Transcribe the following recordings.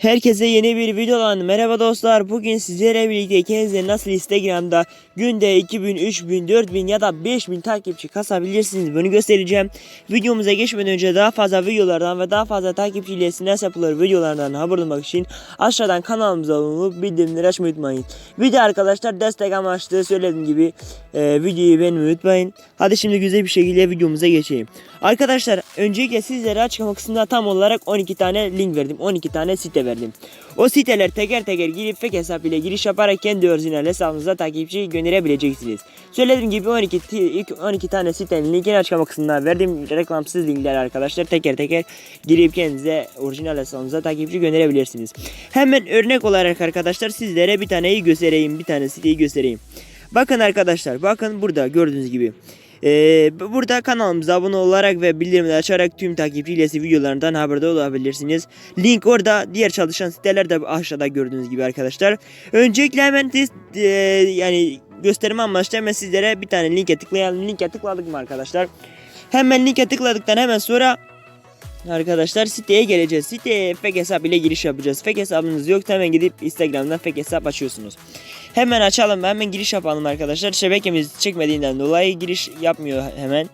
Herkese yeni bir videodan merhaba dostlar. Bugün sizlerle birlikte kendinize nasıl Instagram'da günde 2000, 3000, 4000 ya da 5000 takipçi kasabilirsiniz bunu göstereceğim. Videomuza geçmeden önce daha fazla videolardan ve daha fazla takipçi ilesi nasıl yapılır videolardan haber olmak için aşağıdan kanalımıza abone bildirimleri açmayı unutmayın. Video arkadaşlar destek amaçlı söylediğim gibi e, videoyu beğenmeyi unutmayın. Hadi şimdi güzel bir şekilde videomuza geçelim. Arkadaşlar öncelikle sizlere açıklama kısmında tam olarak 12 tane link verdim. 12 tane site verdim. O siteler teker teker girip fake hesap ile giriş yaparak kendi orijinal hesabınıza takipçi gönderebileceksiniz. Söylediğim gibi 12 ti- ilk 12 tane sitenin linkini açıklama kısmında verdim. Reklamsız linkler arkadaşlar teker teker girip kendinize orijinal hesabınıza takipçi gönderebilirsiniz. Hemen örnek olarak arkadaşlar sizlere bir taneyi göstereyim. Bir tane siteyi göstereyim. Bakın arkadaşlar bakın burada gördüğünüz gibi. Ee, bu- burada kanalımıza abone olarak ve bildirimleri açarak tüm takipçi ilesi videolarından haberdar olabilirsiniz. Link orada diğer çalışan siteler de aşağıda gördüğünüz gibi arkadaşlar. Öncelikle hemen test e, yani gösterme amaçlı hemen sizlere bir tane linke tıklayalım. Linke tıkladık mı arkadaşlar? Hemen linke tıkladıktan hemen sonra Arkadaşlar siteye geleceğiz. Siteye fake hesap ile giriş yapacağız. Fake hesabınız yoksa hemen gidip Instagram'dan fake hesap açıyorsunuz. Hemen açalım hemen giriş yapalım arkadaşlar. Şebekemiz çekmediğinden dolayı giriş yapmıyor hemen.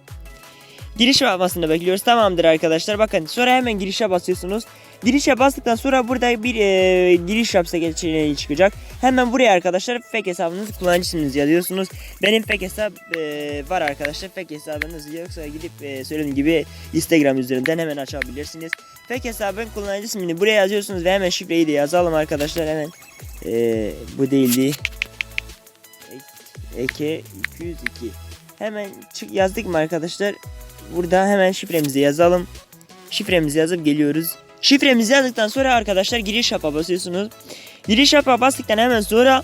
Giriş yapmasını bekliyoruz. Tamamdır arkadaşlar. Bakın sonra hemen girişe basıyorsunuz. Girişe bastıktan sonra burada bir e, giriş yapsa seçeneği çıkacak. Hemen buraya arkadaşlar fake hesabınızı kullanıcı isminizi yazıyorsunuz. Benim fake hesap e, var arkadaşlar. Fake hesabınız yoksa gidip e, söylediğim gibi Instagram üzerinden hemen açabilirsiniz. Fake hesabın kullanıcı ismini buraya yazıyorsunuz ve hemen şifreyi de yazalım arkadaşlar hemen. E, bu değildi. Ek- Eke 202. Hemen çık yazdık mı arkadaşlar? Burada hemen şifremizi yazalım. Şifremizi yazıp geliyoruz. Şifremizi yazdıktan sonra arkadaşlar giriş yapa basıyorsunuz. Giriş yapa bastıktan hemen sonra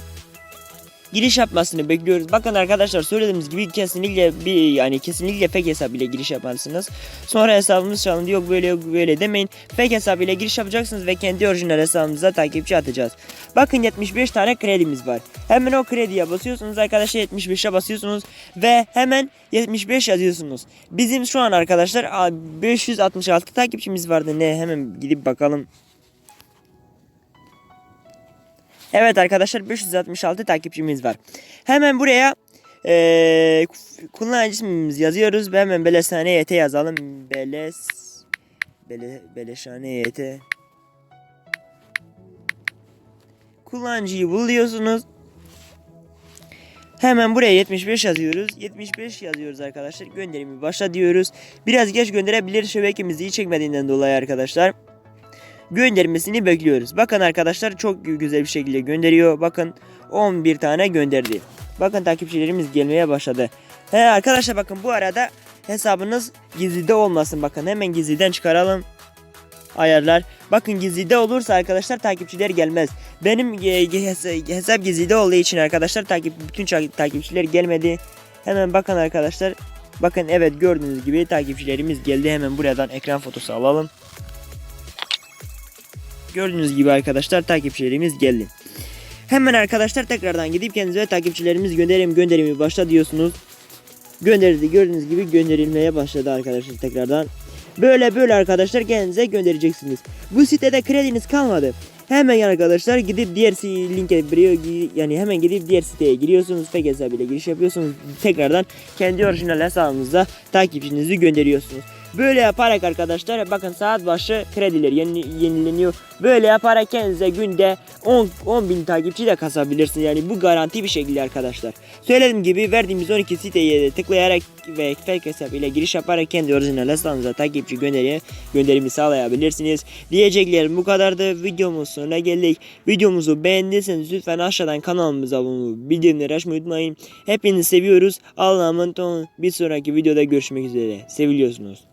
giriş yapmasını bekliyoruz. Bakın arkadaşlar söylediğimiz gibi kesinlikle bir yani kesinlikle fake hesap ile giriş yaparsınız. Sonra hesabımız çalındı yok böyle yok böyle demeyin. Fake hesap ile giriş yapacaksınız ve kendi orijinal hesabımıza takipçi atacağız. Bakın 75 tane kredimiz var. Hemen o krediye basıyorsunuz arkadaşlar 75'e basıyorsunuz ve hemen 75 yazıyorsunuz. Bizim şu an arkadaşlar a, 566 takipçimiz vardı. Ne hemen gidip bakalım. Evet arkadaşlar 566 takipçimiz var. Hemen buraya eee kullanıcı ismimizi yazıyoruz ve hemen Beleshane YT yazalım. Beles Bele, Beleşhane YT Kullanıcıyı buluyorsunuz. Hemen buraya 75 yazıyoruz. 75 yazıyoruz arkadaşlar. Gönderimi başla diyoruz. Biraz geç gönderebilir şebekemiz iyi çekmediğinden dolayı arkadaşlar göndermesini bekliyoruz. Bakın arkadaşlar çok güzel bir şekilde gönderiyor. Bakın 11 tane gönderdi. Bakın takipçilerimiz gelmeye başladı. He arkadaşlar bakın bu arada hesabınız gizlide olmasın. Bakın hemen gizliden çıkaralım. Ayarlar. Bakın gizlide olursa arkadaşlar takipçiler gelmez. Benim hes- hesap gizlide olduğu için arkadaşlar takip bütün takipçiler gelmedi. Hemen bakın arkadaşlar. Bakın evet gördüğünüz gibi takipçilerimiz geldi. Hemen buradan ekran fotosu alalım. Gördüğünüz gibi arkadaşlar takipçilerimiz geldi. Hemen arkadaşlar tekrardan gidip kendinize takipçilerimiz gönderim gönderimi başla diyorsunuz. Gönderildi gördüğünüz gibi gönderilmeye başladı arkadaşlar tekrardan. Böyle böyle arkadaşlar kendinize göndereceksiniz. Bu sitede krediniz kalmadı. Hemen arkadaşlar gidip diğer linke yani hemen gidip diğer siteye giriyorsunuz. Fake hesabıyla giriş yapıyorsunuz. Tekrardan kendi orijinal hesabınıza takipçinizi gönderiyorsunuz. Böyle yaparak arkadaşlar bakın saat başı krediler yeni, yenileniyor. Böyle yaparak kendinize günde 10, 10 bin takipçi de kasabilirsiniz. Yani bu garanti bir şekilde arkadaşlar. Söylediğim gibi verdiğimiz 12 siteye tıklayarak ve fake hesap ile giriş yaparak kendi orijinal hesabınıza takipçi gönderi, gönderimi sağlayabilirsiniz. Diyeceklerim bu kadardı. Videomuz sonuna geldik. Videomuzu beğendiyseniz lütfen aşağıdan kanalımıza abone olup bildirimleri açmayı unutmayın. Hepinizi seviyoruz. Allah'a emanet olun. Bir sonraki videoda görüşmek üzere. Seviliyorsunuz.